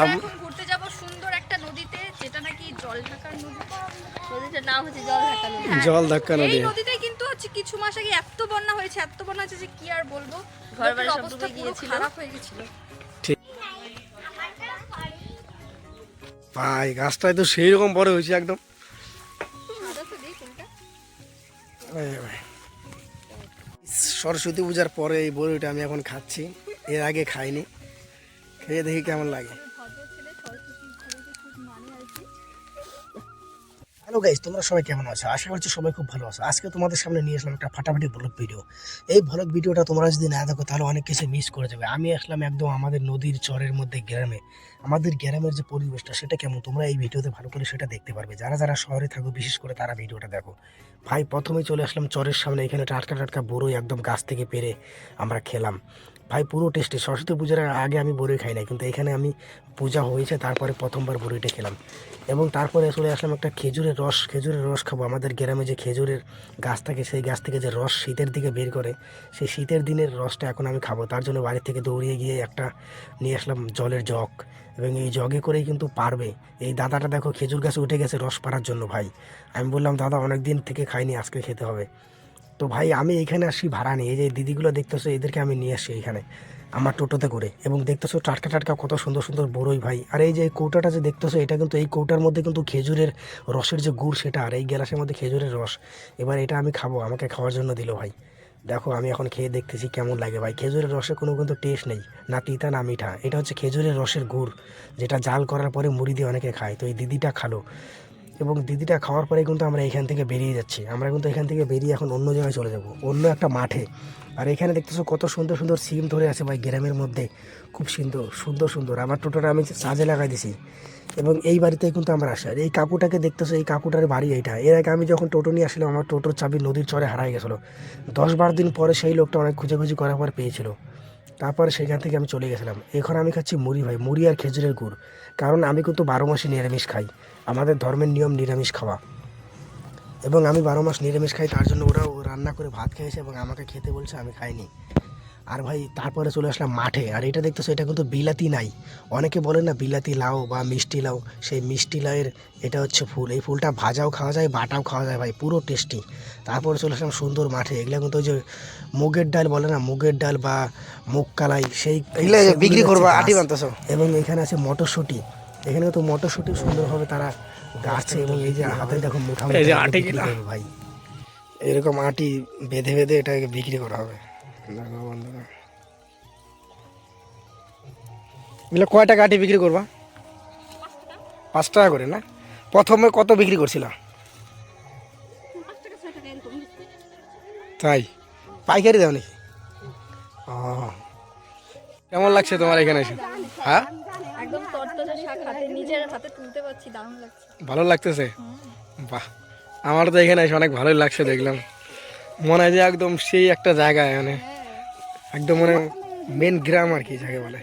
আম- এখন ঘুরতে যাব সুন্দর একটা নদীতে যেটা নাকি জল ঢাকার নদী। নদীটার নাম হচ্ছে জল ঢাকা নদী। জল ধাক্কা এই নদী। নদীতে কিন্তু হচ্ছে কিছু মাস আগে এত বন্যা হয়েছে এত বন্যা হয়েছে যে কি আর বলব? ঘর বাড়ি সব ডুবে গিয়েছিল। খারাপ হয়ে গেছিল। ভাই গাছটায় তো সেই রকম বড় হয়েছে একদম। সরস্বতী পূজার পরে এই বড়িটা আমি এখন খাচ্ছি। এর আগে খাইনি। খেয়ে দেখি কেমন লাগে। হ্যালো গাইজ তোমরা সবাই কেমন আছো? আশা করছি সবাই খুব ভালো আছো। আজকে তোমাদের সামনে নিয়ে আসলাম একটা ফাটাফাটি ব্লগ ভিডিও এই ব্লগ ভিডিওটা তোমরা যদি না দেখো, তাহলে অনেক কিছু মিস করে যাবে। আমি আসলাম একদম আমাদের নদীর চরের মধ্যে গ্রামে। আমাদের গ্রামের যে পরিবেশটা, সেটা কেমন? তোমরা এই ভিডিওতে ভালো করে সেটা দেখতে পারবে। যারা যারা শহরে থাকো, বিশেষ করে তারা ভিডিওটা দেখো। ভাই প্রথমে চলে আসলাম চরের সামনে। এখানে টাটকা টাটকা বড়ই একদম গাছ থেকে পেরে আমরা খেলাম। ভাই, পুরো টেস্টে সরস্বতী পূজার আগে আমি বড়ই খাই না কিন্তু এখানে আমি পূজা হয়েছে, তারপরে প্রথমবার বড়িটা খেলাম। এবং তারপরে চলে আসলাম একটা খেজুরের রস, খেজুরের রস খাব। আমাদের গ্রামে যে খেজুরের গাছ থাকে, সেই গাছ থেকে যে রস শীতের দিকে বের করে, সেই শীতের দিনের রসটা এখন আমি খাব। তার জন্য বাড়ি থেকে দৌড়িয়ে গিয়ে একটা নিয়ে আসলাম জলের জগ। এবং এই জগে করেই কিন্তু পারবে। এই দাদাটা দেখো খেজুর গাছে উঠে গেছে রস পাড়ার জন্য ভাই। আমি বললাম, দাদা অনেক দিন থেকে খাইনি, আজকে খেতে হবে। তো ভাই, আমি এখানে আসি, ভাড়া নিয়ে এই যে দিদিগুলো দেখতেছো, এদেরকে আমি নিয়ে আসছি এখানে। আমার টোটোতে করে। এবং দেখতেছো টাটকা টাটকা কত সুন্দর সুন্দর বড়ই ভাই। আর এই যে এই কৌটাটা যে দেখতেছো, এটা কিন্তু এই কৌটার মধ্যে কিন্তু খেজুরের রসের যে গুড় সেটা আর এই গ্যালাসের মধ্যে খেজুরের রস। এবার এটা আমি খাব, আমাকে খাওয়ার জন্য দিল ভাই। দেখো, আমি এখন খেয়ে দেখতেছি কেমন লাগে ভাই। খেজুরের রসে কোনো কিন্তু টেস্ট নেই, না তিতা, না মিঠা। এটা হচ্ছে খেজুরের রসের গুড়, যেটা জাল করার পরে মুড়ি দিয়ে অনেকে খায়। তো এই দিদিটা খালো। এবং দিদিটা খাওয়ার পরে কিন্তু আমরা এখান থেকে বেরিয়ে যাচ্ছি। আমরা কিন্তু এখান থেকে বেরিয়ে এখন অন্য জায়গায় চলে যাব, অন্য একটা মাঠে। আর এখানে দেখতেছো কত সুন্দর সুন্দর সিম ধরে আছে ভাই গ্রামের মধ্যে। খুব সুন্দর সুন্দর সুন্দর। আমার টোটোটা আমি সাজে লাগাই দিছি। এবং এই বাড়িতে কিন্তু আমরা আসি। আর এই কাকুটাকে দেখতেছো, এই কাকুটার বাড়ি এইটা। এর আগে আমি যখন টোটো নিয়ে আসলাম আমার টোটোর চাবি নদীর চরে হারাই গেছিল। দশ বারো দিন পরে সেই লোকটা অনেক খুঁজে খুঁজি করার পর পেয়েছিল। তারপরে সেখান থেকে আমি চলে গেছিলাম। এখন আমি খাচ্ছি মুড়ি ভাই, মুড়ি আর খেজুরের গুড়। কারণ আমি কিন্তু বারো মাসে নিরামিষ খাই। আমাদের ধর্মের নিয়ম নিরামিষ খাওয়া। এবং আমি বারো মাস নিরামিষ খাই, তার জন্য ওরাও রান্না করে ভাত খেয়েছে এবং আমাকে খেতে বলছে আমি খাইনি। আর ভাই তারপরে চলে আসলাম মাঠে। আর এটা দেখতেছো এটা কিন্তু বিলাতি নাই। অনেকে বলে না বিলাতি লাউ বা মিষ্টি লাউ সেই মিষ্টি লাউয়ের এটা হচ্ছে ফুল। এই ফুলটা ভাজাও খাওয়া যায় বাটাও খাওয়া যায় ভাই পুরো টেস্টি। তারপরে চলে আসলাম সুন্দর মাঠে। এগুলো কিন্তু ওই যে মুগের ডাল বলে না মুগের ডাল বা মুগ কালাই সেই এগুলো বিক্রি করব আটি বানতেছো? এবং এখানে আছে মটরশুঁটি। এখানে তো মটরশুঁটি সুন্দরভাবে তারা গাছে এবং এই যে হাতে দেখো মুঠা ভাই। এরকম আটি বেঁধে বেঁধে এটাকে বিক্রি করা হবে। এগুলো কয় টাকা আটি বিক্রি করবা? পাঁচ টাকা করে না? প্রথমে কত বিক্রি করছিল? তাই? পাইকারি দাও নাকি? ও। কেমন লাগছে তোমার এখানে এসে? হ্যাঁ? একদম তরতাজা শাক হাতে নিজের হাতে তুলতে পারছি দারুণ লাগছে। ভালো লাগতেছে? বাহ। আমার তো এখানে এসে অনেক ভালোই লাগছে দেখলাম। মনে হয় যে একদম সেই একটা জায়গায় মানে একদম মানে মেন গ্রাম আর কি, যাকে বলে।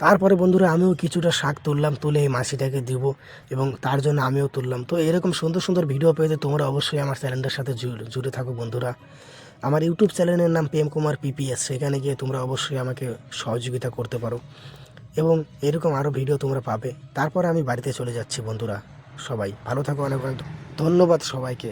তারপরে বন্ধুরা, আমিও কিছুটা শাক তুললাম, তুলে এই মাছিটাকে দিব এবং তার জন্য আমিও তুললাম। তো এরকম সুন্দর সুন্দর ভিডিও পেতে তোমরা অবশ্যই আমার চ্যানেলটার সাথে জুড়ে থাকো বন্ধুরা। আমার ইউটিউব চ্যানেলের নাম প্রেম কুমার পিপিএস সেখানে গিয়ে তোমরা অবশ্যই আমাকে সহযোগিতা করতে পারো। এবং এরকম আরও ভিডিও তোমরা পাবে। তারপরে আমি বাড়িতে চলে যাচ্ছি বন্ধুরা। সবাই ভালো থাকো অনেক অনেক ধন্যবাদ সবাইকে।